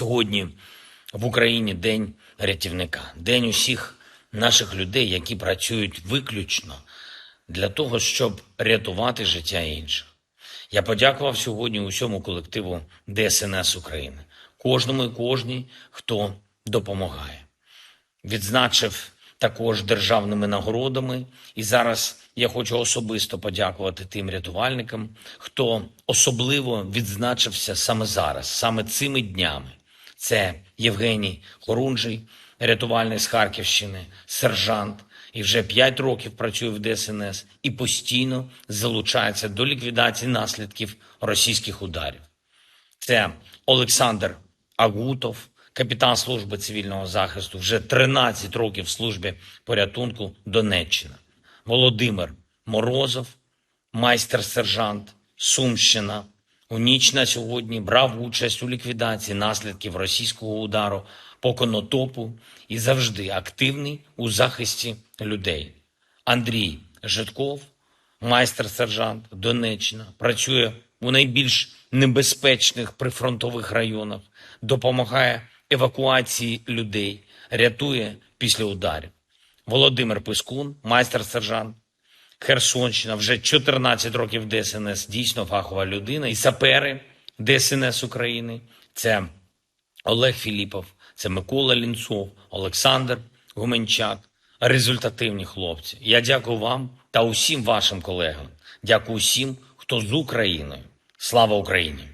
Сьогодні в Україні День рятівника, день усіх наших людей, які працюють виключно для того, щоб рятувати життя інших. Я подякував сьогодні усьому колективу ДСНС України, кожному і кожній, хто допомагає. Відзначив також державними нагородами. І зараз я хочу особисто подякувати тим рятувальникам, хто особливо відзначився саме зараз, саме цими днями. Це Євгеній Хорунжий, рятувальник з Харківщини, сержант, і вже 5 років працює в ДСНС і постійно залучається до ліквідації наслідків російських ударів. Це Олександр Агутов, капітан служби цивільного захисту, вже 13 років в службі порятунку Донеччина. Володимир Морозов, майстер-сержант, Сумщина. У ніч на сьогодні брав участь у ліквідації наслідків російського удару по конотопу і завжди активний у захисті людей. Андрій Житков, майстер-сержант Донеччина, працює у найбільш небезпечних прифронтових районах, допомагає евакуації людей, рятує після ударів. Володимир Пискун, майстер-сержант, Херсонщина, вже 14 років ДСНС, дійсно фахова людина. І сапери ДСНС України. Це Олег Філіпов, це Микола Лінцов, Олександр Гуменчак. Результативні хлопці. Я дякую вам та усім вашим колегам. Дякую усім, хто з Україною. Слава Україні!